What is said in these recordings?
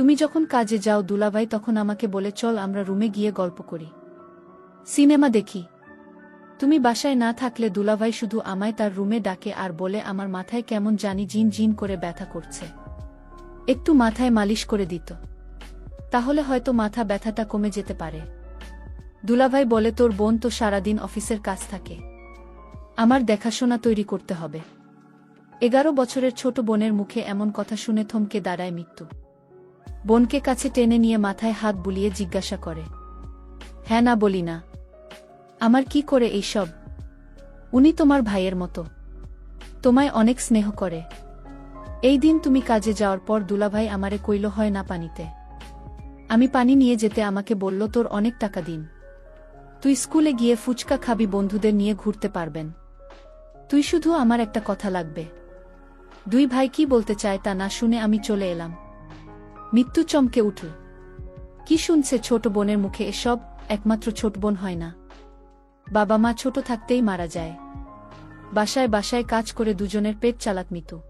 তুমি যখন কাজে যাও, দুলাভাই তখন আমাকে বলে, চল, আমরা রুমে গিয়ে গল্প করি। সিনেমা দেখি। তুমি বাসায় না থাকলে দুলাভাই শুধু আমায় তার রুমে ডাকে আর বলে, আমার মাথায় কেমন জানি জিন জিন করে ব্যথা করছে। একটু মাথায় মালিশ করে দিত। তাহলে হয়তো মাথা ব্যথাটা কমে যেতে পারে। দুলাভাই বলে, তোর বোন তো সারাদিন অফিসের কাজ থাকে। আমার দেখাশোনা তৈরি করতে হবে। এগারো বছরের ছোট বোনের মুখে এমন কথা শুনে থমকে দাঁড়ায় মৃত্যু বোনকে কাছে টেনে নিয়ে মাথায় হাত বুলিয়ে জিজ্ঞাসা করে। হ্যাঁ না বলি না। আমার কি করে এইসব উনি তোমার ভাইয়ের মতো। তোমায় অনেক স্নেহ করে। এই দিন তুমি কাজে যাওয়ার পর দুলাভাই আমারে কইল, হয় না পানিতে। আমি পানি নিয়ে যেতে আমাকে বলল, তোর অনেক টাকা দিন। তুই স্কুলে গিয়ে ফুচকা খাবি, বন্ধুদের নিয়ে ঘুরতে পারবেন। তুই শুধু আমার একটা কথা লাগবে। দুই ভাই কি বলতে চায় তা না শুনে আমি চলে এলাম। মৃত্যু চমকে উঠল। কি শুনছে ছোট বোনের মুখে এসব? একমাত্র ছোট বোন হয় না। বাবা মা ছোট থাকতেই মারা যায়। বাসায় বাসায় কাজ করে দুজনের পেট চালাক মিতু।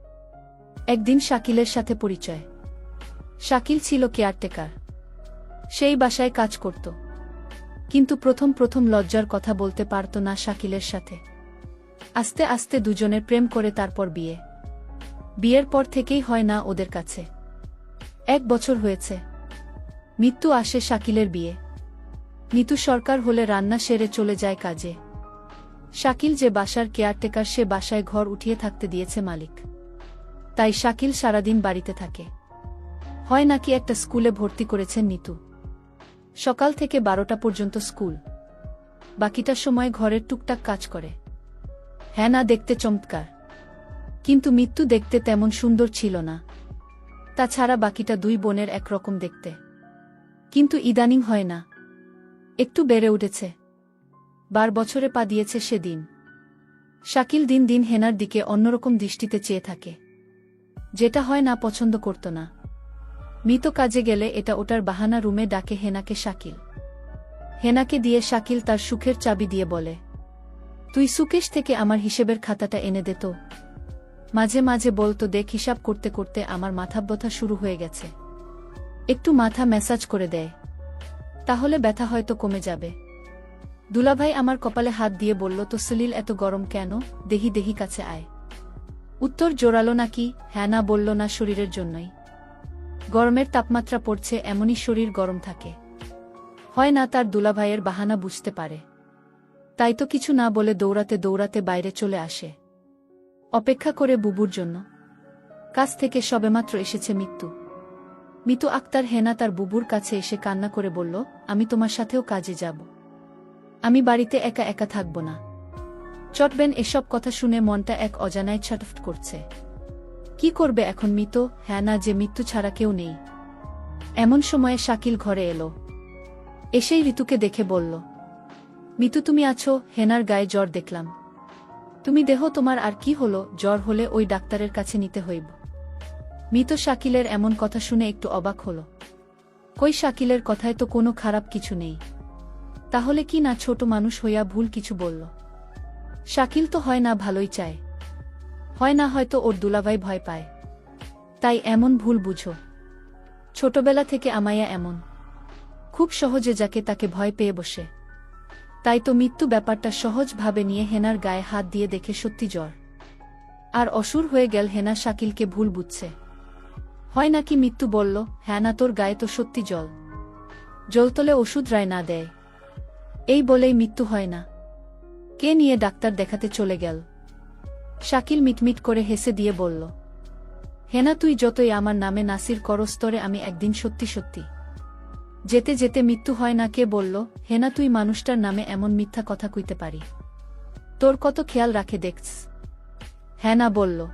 একদিন শাকিলের সাথে পরিচয়। শাকিল ছিল কেয়ারটেকার। সেই বাসায় কাজ করত। কিন্তু প্রথম প্রথম লজ্জার কথা বলতে পারত না শাকিলের সাথে। আস্তে আস্তে দুজনের প্রেম করে তারপর বিয়ে। বিয়ের পর থেকেই হয় না ওদের কাছে। এক বছর হয়েছে। মৃত্যু আসে শাকিলের বিয়ে। নিতু সরকার হলে রান্না সেরে চলে যায় কাজে। শাকিল যে বাসার কেয়ারটেকার, সে বাসায় ঘর উঠিয়ে থাকতে দিয়েছে মালিক। তাই শাকিল সারাদিন বাড়িতে থাকে। হয় নাকি একটা স্কুলে ভর্তি করেছেন নিতু। সকাল থেকে বারোটা পর্যন্ত স্কুল। বাকিটা সময় ঘরের টুকটাক কাজ করে। হ্যাঁ না, দেখতে চমৎকার। কিন্তু মৃত্যু দেখতে তেমন সুন্দর ছিল না। তাছাড়া বাকিটা দুই বোনের একরকম দেখতে। কিন্তু ইদানিং হয় না। একটু বেড়ে উঠেছে। বার বছরে পা দিয়েছে সেদিন। শাকিল দিন দিন হেনার দিকে অন্যরকম দৃষ্টিতে চেয়ে থাকে। যেটা হয় না পছন্দ করত না। মৃত কাজে গেলে এটা ওটার বাহানা রুমে ডাকে হেনাকে শাকিল। হেনাকে দিয়ে শাকিল তার সুখের চাবি দিয়ে বলে, তুই সুকেশ থেকে আমার হিসেবের খাতাটা এনে দে তো। মাঝে মাঝে বলতো, দেখ, হিসাব করতে করতে আমার মাথা ব্যথা শুরু হয়ে গেছে। একটু মাথা ম্যাসাজ করে দেয়। তাহলে ব্যথা হয়তো কমে যাবে। দুলাভাই আমার কপালে হাত দিয়ে বলল, তো সলিল এত গরম কেন? দেহি দেহি কাছে আয়। উত্তর জোরালো নাকি? হ্যাঁ না, বলল, না, শরীরের জন্যই। গরমের তাপমাত্রা পড়ছে, এমনই শরীর গরম থাকে। হয় না তার দুলাভাইয়ের বাহানা বুঝতে পারে। তাই তো কিছু না বলে দৌড়াতে দৌড়াতে বাইরে চলে আসে। অপেক্ষা করে বুবুর জন্য। কাছ থেকে সবেমাত্র এসেছে মৃত্যু মিতু আক্তার হেনা তার বুবুর কাছে এসে কান্না করে বলল, আমি তোমার সাথেও কাজে যাব। আমি বাড়িতে একা একা থাকব না। চটবেন এসব কথা শুনে মনটা এক অজানায় ছটফট করছে। কি করবে এখন মিত? হ্যাঁ না, যে মৃত্যু ছাড়া কেউ নেই। এমন সময়ে শাকিল ঘরে এলো। এসেই ঋতুকে দেখে বলল, মিতু, তুমি আছো? হেনার গায়ে জ্বর দেখলাম। তুমি দেহ তোমার আর কি হলো, জ্বর হলে ওই ডাক্তারের কাছে নিতে হইব। মৃত শাকিলের এমন কথা শুনে একটু অবাক হল। কই শাকিলের কথায় তো কোনো খারাপ কিছু নেই। তাহলে কি না ছোট মানুষ হইয়া ভুল কিছু বলল? শাকিল তো হয় না ভালোই চায়। হয় না হয়তো ওর দুলাভাই ভয় পায়। তাই এমন ভুল বুঝো। ছোটবেলা থেকে আমায়া এমন। খুব সহজে যাকে তাকে ভয় পেয়ে বসে। তাই তো মৃত্যু ব্যাপারটা সহজভাবে নিয়ে হেনার গায়ে হাত দিয়ে দেখে সত্যি জ্বর। আর অসুর হয়ে গেল হেনা শাকিলকে ভুল বুঝছে। হয় নাকি মৃত্যু বলল হ্যাঁ না তোর গায়ে তো সত্যি জল। জলতলে ওষুধ রায় না দেয়। এই বলেই মৃত্যু হয় না। কে নিয়ে ডাক্তার দেখাতে চলে গেল? শাকিল মিটমিট করে হেসে দিয়ে বলল, হেনা, তুই যতই আমার নামে নাসির করস্তরে আমি একদিন সত্যি সত্যি যেতে যেতে মৃত্যু হয় না, কে বলল হেনা তুই মানুষটার নামে এমন মিথ্যা কথা কইতে পারি। তোর কত খেয়াল রাখে দেখছ হ্যাঁ না, বলল।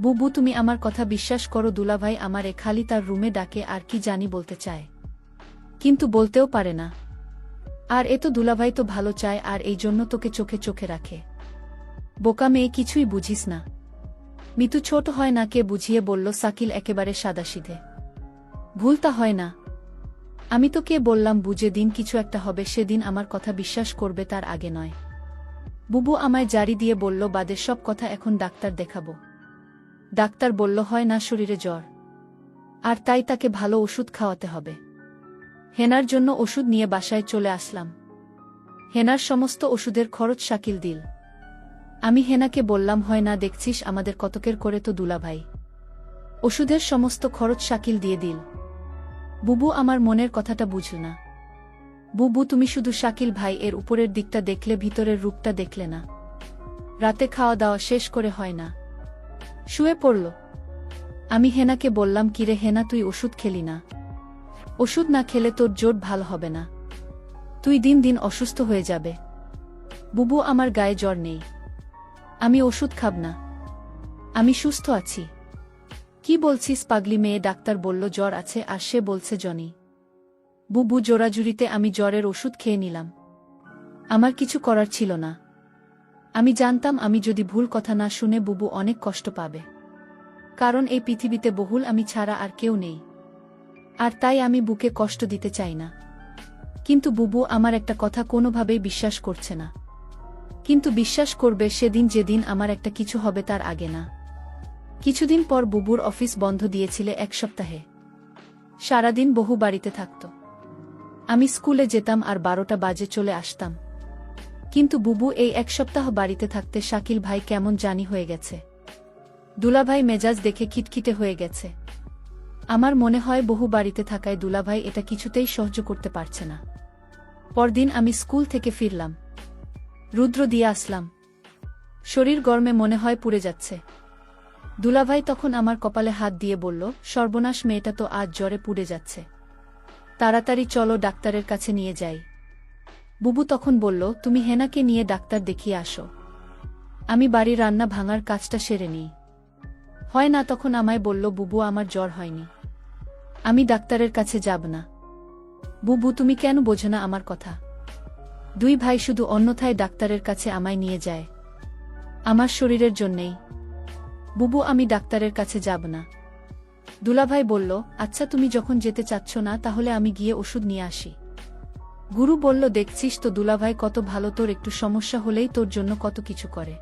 বুবু, তুমি আমার কথা বিশ্বাস করো, দুলাভাই আমারে খালি তার রুমে ডাকে, আর কি জানি বলতে চায়। কিন্তু বলতেও পারে না। আর এ তো দুলাভাই তো ভালো চায়, আর এই জন্য তোকে চোখে চোখে রাখে। বোকা মেয়ে, কিছুই বুঝিস না। মিতু ছোট হয় না, কে বুঝিয়ে বলল, সাকিল একেবারে সাদাসিধে। ভুলতা হয় না। আমি তো কে বললাম, বুঝে দিন কিছু একটা হবে, সেদিন আমার কথা বিশ্বাস করবে, তার আগে নয়। বুবু আমায় জারি দিয়ে বলল, বাদের সব কথা এখন ডাক্তার দেখাবো। ডাক্তার বলল, হয় না, শরীরে জ্বর। আর তাই তাকে ভালো ওষুধ খাওয়াতে হবে। হেনার জন্য ওষুধ নিয়ে বাসায় চলে আসলাম। হেনার সমস্ত ওষুধের খরচ শাকিল দিল। আমি হেনাকে বললাম, হয় না, দেখছিস, আমাদের কতকের করে তো দুলাভাই। ওষুধের সমস্ত খরচ শাকিল দিয়ে দিল। বুবু আমার মনের কথাটা বুঝল না। বুবু, তুমি শুধু শাকিল ভাই, এর উপরের দিকটা দেখলে ভিতরের রূপটা দেখলে না। রাতে খাওয়া দাওয়া শেষ করে হয় না। শুয়ে পড়ল। আমি হেনাকে বললাম কিরে হেনা, তুই ওষুধ খেলি না। ওষুধ না খেলে তোর জোট ভালো হবে না। তুই দিন দিন অসুস্থ হয়ে যাবে। বুবু, আমার গায়ে জ্বর নেই। আমি ওষুধ খাব না। আমি সুস্থ আছি। কি বলছিস পাগলি মেয়ে? ডাক্তার বলল, জ্বর আছে। আর সে বলছে, জনি, বুবু জোরাজুরিতে আমি জ্বরের ওষুধ খেয়ে নিলাম। আমার কিছু করার ছিল না। আমি জানতাম আমি যদি ভুল কথা না শুনে বুবু অনেক কষ্ট পাবে। কারণ এই পৃথিবীতে বহুল আমি ছাড়া আর কেউ নেই। আর তাই আমি বুকে কষ্ট দিতে চাই না। কিন্তু বুবু আমার একটা কথা কোনোভাবেই বিশ্বাস করছে না। কিন্তু বিশ্বাস করবে সেদিন যেদিন আমার একটা কিছু হবে তার আগে না। কিছুদিন পর বুবুর অফিস বন্ধ দিয়েছিলে এক সপ্তাহে। সারাদিন বহু বাড়িতে থাকত। আমি স্কুলে যেতাম আর বারোটা বাজে চলে আসতাম। কিন্তু বুবু এই এক সপ্তাহ বাড়িতে থাকতে শাকিল ভাই কেমন জানি হয়ে গেছে। দুলাভাই মেজাজ দেখে খিটখিটে হয়ে গেছে। আমার মনে হয় বহু বাড়িতে থাকায় দুলাভাই এটা কিছুতেই সহ্য করতে পারছে না। পরদিন আমি স্কুল থেকে ফিরলাম। রুদ্র দিয়ে আসলাম। শরীর গরমে মনে হয় পুড়ে যাচ্ছে। দুলাভাই তখন আমার কপালে হাত দিয়ে বলল, সর্বনাশ মেয়েটা তো আজ জ্বরে পুড়ে যাচ্ছে। তাড়াতাড়ি চলো ডাক্তারের কাছে নিয়ে যাই। বুবু তখন বলল, তুমি হেনাকে নিয়ে ডাক্তার দেখিয়ে আসো। আমি বাড়ি রান্না ভাঙার কাজটা সেরে নিই। হয় না তখন আমায় বলল, বুবু, আমার জ্বর হয়নি। আমি ডাক্তারের কাছে যাব না। বুবু, তুমি কেন বোঝো না আমার কথা? দুই ভাই শুধু অন্যথায় ডাক্তারের কাছে আমায় নিয়ে যায়। আমার শরীরের জন্যেই। বুবু, আমি ডাক্তারের কাছে যাব না। দুলাভাই বলল আচ্ছা তুমি যখন যেতে চাচ্ছ না, তাহলে আমি গিয়ে ওষুধ নিয়ে আসি। গুরু বলল, দেখছিস তো দুলাভাই কত ভালো, তোর একটু সমস্যা হলেই তোর জন্য কত কিছু করে।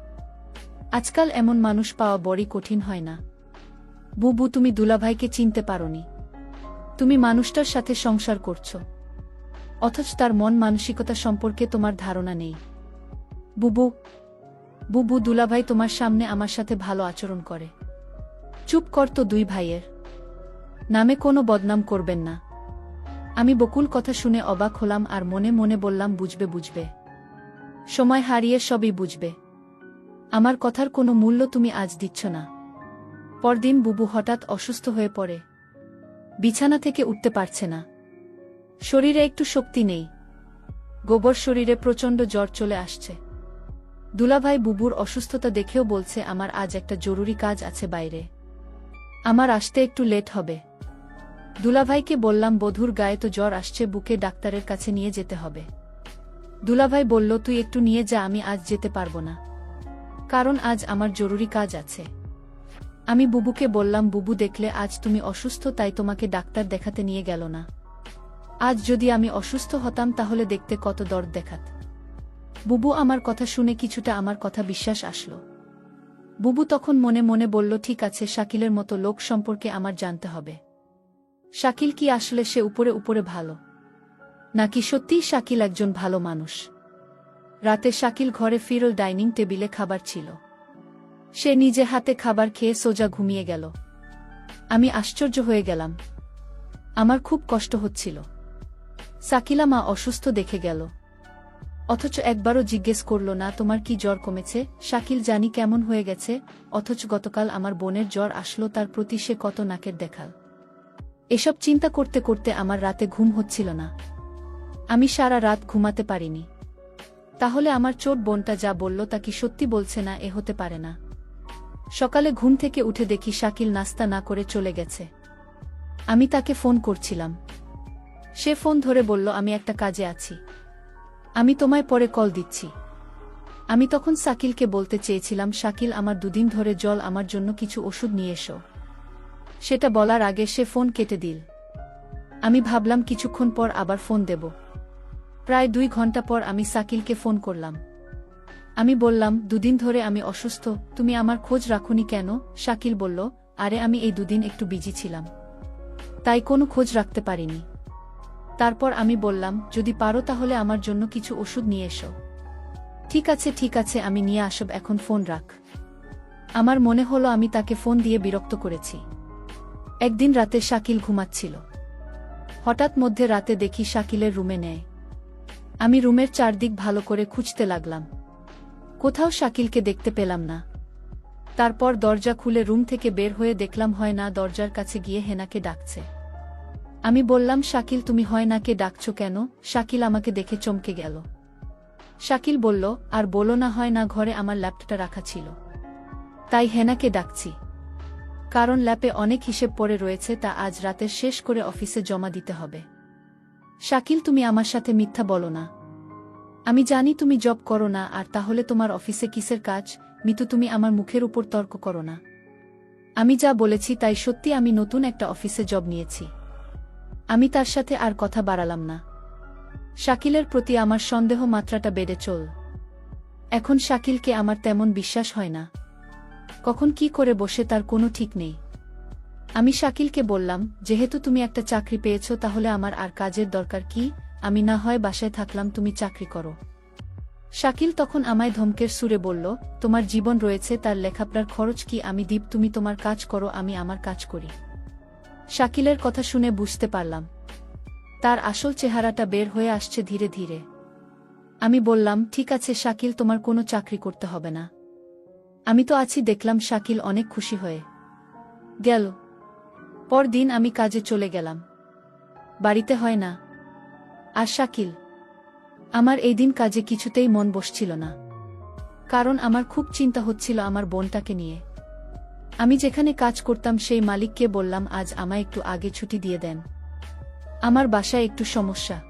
আজকাল এমন মানুষ পাওয়া বড়ই কঠিন, হয় না। বুবু, তুমি দুলাভাইকে চিনতে পারোনি। তুমি মানুষটার সাথে সংসার করছ। অথচ তার মন মানসিকতা সম্পর্কে তোমার ধারণা নেই। বুবু বুবু দুলাভাই তোমার সামনে আমার সাথে ভালো আচরণ করে। চুপ কর তো দুই ভাইয়ের। নামে কোনো বদনাম করবেন না। আমি বকুল কথা শুনে অবাক হলাম আর মনে মনে বললাম, বুঝবে বুঝবে। সময় হারিয়ে সবই বুঝবে। আমার কথার কোনো মূল্য তুমি আজ দিচ্ছ না। পরদিন বুবু হঠাৎ অসুস্থ হয়ে পড়ে। বিছানা থেকে উঠতে পারছে না। শরীরে একটু শক্তি নেই। গোবর শরীরে প্রচণ্ড জ্বর চলে আসছে। দুলাভাই বুবুর অসুস্থতা দেখেও বলছে, আমার আজ একটা জরুরি কাজ আছে বাইরে। আমার আসতে একটু লেট হবে। দুলাভাইকে বললাম, বধুর গায়ে তো জ্বর আসছে, বুকে ডাক্তারের কাছে নিয়ে যেতে হবে। দুলাভাই বলল, তুই একটু নিয়ে যা, আমি আজ যেতে পারব না। কারণ আজ আমার জরুরি কাজ আছে। আমি বুবুকে বললাম, বুবু দেখলে আজ তুমি অসুস্থ, তাই তোমাকে ডাক্তার দেখাতে নিয়ে গেল না। আজ যদি আমি অসুস্থ হতাম, তাহলে দেখতে কত দর্দ দেখাত। বুবু আমার কথা শুনে কিছুটা আমার কথা বিশ্বাস আসলো। বুবু তখন মনে মনে বলল, ঠিক আছে, শাকিলের মতো লোক সম্পর্কে আমার জানতে হবে। শাকিল কি আসলে সে উপরে উপরে ভালো? নাকি সত্যিই শাকিল একজন ভালো মানুষ? রাতে শাকিল ঘরে ফিরল, ডাইনিং টেবিলে খাবার ছিল। সে নিজে হাতে খাবার খেয়ে সোজা ঘুমিয়ে গেল। আমি আশ্চর্য হয়ে গেলাম। আমার খুব কষ্ট হচ্ছিল। সাকিলা মা অসুস্থ দেখে গেল। অথচ একবারও জিজ্ঞেস করল না, তোমার কি জ্বর কমেছে? শাকিল জানি কেমন হয়ে গেছে, অথচ গতকাল আমার বোনের জ্বর আসলো, তার প্রতি সে কত নাকের দেখাল। এসব চিন্তা করতে করতে আমার রাতে ঘুম হচ্ছিল না। আমি সারা রাত ঘুমাতে পারিনি। তাহলে আমার চোট বোনটা যা বলল তা কি সত্যি বলছে না, এ হতে পারে না। সকালে ঘুম থেকে উঠে দেখি শাকিল নাস্তা না করে চলে গেছে। আমি তাকে ফোন করছিলাম। সে ফোন ধরে বলল, আমি একটা কাজে আছি। আমি তোমায় পরে কল দিচ্ছি। আমি তখন সাকিলকে বলতে চেয়েছিলাম, শাকিল আমার দুদিন ধরে জল আমার জন্য কিছু ওষুধ নিয়ে এসো। সেটা বলার আগে সে ফোন কেটে দিল। আমি ভাবলাম কিছুক্ষণ পর আবার ফোন দেব। প্রায় দুই ঘণ্টা পর আমি সাকিলকে ফোন করলাম। আমি বললাম, দুদিন ধরে আমি অসুস্থ, তুমি আমার খোঁজ রাখুনি কেন? শাকিল বলল, আরে আমি এই দুদিন একটু বিজি ছিলাম। তাই কোনো খোঁজ রাখতে পারিনি। তারপর আমি বললাম, যদি পারো তাহলে আমার জন্য কিছু ওষুধ নিয়ে এসো। ঠিক আছে ঠিক আছে, আমি নিয়ে আসব, এখন ফোন রাখ। আমার মনে হলো আমি তাকে ফোন দিয়ে বিরক্ত করেছি। একদিন রাতে শাকিল ঘুমাচ্ছিল। হঠাৎ মধ্যে রাতে দেখি শাকিলের রুমে নেয় আমি রুমের চারদিক ভালো করে খুঁজতে লাগলাম। কোথাও শাকিলকে দেখতে পেলাম না। তারপর দরজা খুলে রুম থেকে বের হয়ে দেখলাম, হয় না, দরজার কাছে গিয়ে হেনাকে ডাকছে। আমি বললাম, শাকিল, তুমি হয় নাকে ডাকছো কেন? শাকিল আমাকে দেখে চমকে গেল। শাকিল বলল, আর বলো না হয় না ঘরে আমার ল্যাপটপটা রাখা ছিল। তাই হেনাকে ডাকছি। কারণ ল্যাপে অনেক হিসেব পড়ে রয়েছে, তা আজ রাতের শেষ করে অফিসে জমা দিতে হবে। শাকিল, তুমি আমার সাথে মিথ্যা বলো না। আমি জানি তুমি জব করো না, আর তাহলে তোমার অফিসে কিসের কাজ? মিতু, তুমি আমার মুখের উপর তর্ক করো না। আমি যা বলেছি তাই সত্যি আমি নতুন একটা অফিসে জব নিয়েছি। আমি তার সাথে আর কথা বাড়ালাম না। শাকিলের প্রতি আমার সন্দেহ মাত্রাটা বেড়ে চল। এখন শাকিলকে আমার তেমন বিশ্বাস হয় না। কখন কি করে বসে তার কোনো ঠিক নেই। আমি শাকিলকে বললাম, যেহেতু তুমি একটা চাকরি পেয়েছ, তাহলে আমার আর কাজের দরকার কি? আমি না হয় বাসায় থাকলাম, তুমি চাকরি করো। শাকিল তখন আমায় ধমকের সুরে বলল, তোমার জীবন রয়েছে, তার লেখাপড়ার খরচ কি? আমি দীপ, তুমি তোমার কাজ করো, আমি আমার কাজ করি। শাকিলের কথা শুনে বুঝতে পারলাম। তার আসল চেহারাটা বের হয়ে আসছে ধীরে ধীরে। আমি বললাম, ঠিক আছে শাকিল, তোমার কোনো চাকরি করতে হবে না। আমি তো আছি, দেখলাম শাকিল অনেক খুশি হয়ে গেল। পরদিন আমি কাজে চলে গেলাম। বাড়িতে হয় না। আর শাকিল, আমার এই দিন কাজে কিছুতেই মন বসছিল না। কারণ আমার খুব চিন্তা হচ্ছিল আমার বোনটাকে নিয়ে। আমি যেখানে কাজ করতাম সেই মালিককে বললাম, আজ আমায় একটু আগে ছুটি দিয়ে দেন। আমার বাসায় একটু সমস্যা।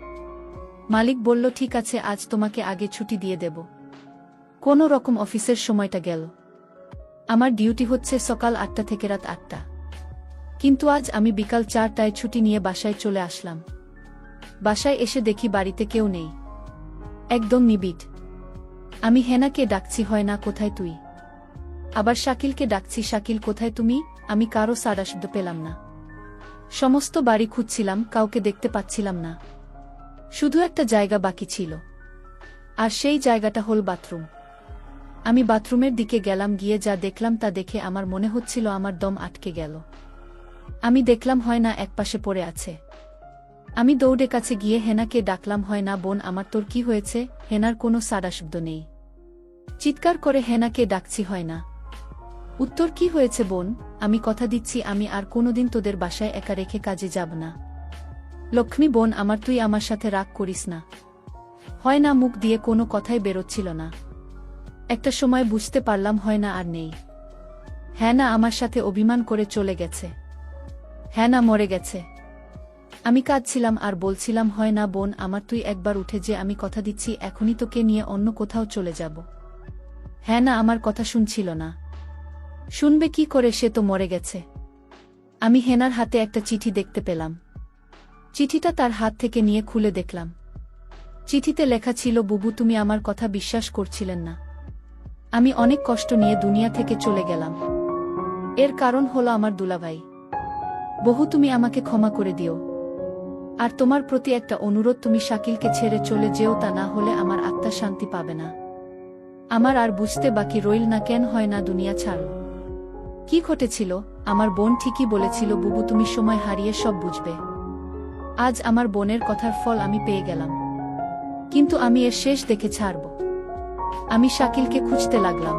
মালিক বলল, ঠিক আছে, আজ তোমাকে আগে ছুটি দিয়ে দেব। কোনো রকম অফিসের সময়টা গেল। আমার ডিউটি হচ্ছে সকাল আটটা থেকে রাত আটটা। কিন্তু আজ আমি বিকাল চারটায় ছুটি নিয়ে বাসায় চলে আসলাম। বাসায় এসে দেখি বাড়িতে কেউ নেই। একদম নিবিড়। আমি হেনাকে ডাকছি, হয় না, কোথায় তুই? আবার শাকিলকে ডাকছি, শাকিল, কোথায় তুমি? আমি কারও সারা শব্দ পেলাম না। সমস্ত বাড়ি খুঁজছিলাম, কাউকে দেখতে পাচ্ছিলাম না। শুধু একটা জায়গা বাকি ছিল। আর সেই জায়গাটা হল বাথরুম। আমি বাথরুমের দিকে গেলাম, গিয়ে যা দেখলাম তা দেখে আমার মনে হচ্ছিল আমার দম আটকে গেল। আমি দেখলাম হয় না একপাশে পড়ে আছে। আমি দৌড়ে কাছে গিয়ে হেনাকে ডাকলাম হয় না বোন, আমার তোর কি হয়েছে? হেনার কোনো সারা শব্দ নেই। চিৎকার করে হেনাকে ডাকছি হয় না উত্তর কি হয়েছে বোন? আমি কথা দিচ্ছি, আমি আর কোনোদিন তোদের বাসায় একা রেখে কাজে যাব না। লক্ষ্মী বোন, আমার তুই আমার সাথে রাগ করিস না। হয় না মুখ দিয়ে কোনো কথাই বেরোচ্ছিল না। একটা সময় বুঝতে পারলাম হয় না আর নেই। হ্যাঁ না, আমার সাথে অভিমান করে চলে গেছে। হ্যাঁ না, মরে গেছে। আমি কাঁদছিলাম আর বলছিলাম হয় না বোন, আমার তুই একবার উঠে যে আমি কথা দিচ্ছি, এখনই তোকে নিয়ে অন্য কোথাও চলে যাব। হ্যাঁ না, আমার কথা শুনছিল না। শুনবে কি করে সে তো মরে গেছে। আমি হেনার হাতে একটা চিঠি দেখতে পেলাম। চিঠিটা তার হাত থেকে নিয়ে খুলে দেখলাম। চিঠিতে লেখা ছিল, বুবু, তুমি আমার কথা বিশ্বাস করছিলেন না। আমি অনেক কষ্ট নিয়ে দুনিয়া থেকে চলে গেলাম। এর কারণ হলো আমার দুলাভাই। বহু, তুমি আমাকে ক্ষমা করে দিও। আর তোমার প্রতি একটা অনুরোধ, তুমি শাকিলকে ছেড়ে চলে যেও, তা না হলে আমার আত্মা শান্তি পাবে না। আমার আর বুঝতে বাকি রইল না, কেন হয় না দুনিয়া ছাড় কি ঘটেছিল? আমার বোন ঠিকই বলেছিল, বুবু, তুমি সময় হারিয়ে সব বুঝবে। আজ আমার বোনের কথার ফল আমি পেয়ে গেলাম। কিন্তু আমি এর শেষ দেখে ছাড়ব। আমি শাকিলকে খুঁজতে লাগলাম।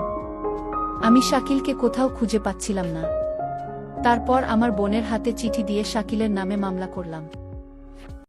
আমি শাকিলকে কোথাও খুঁজে পাচ্ছিলাম না। তারপর আমার বোনের হাতে চিঠি দিয়ে শাকিলের নামে মামলা করলাম।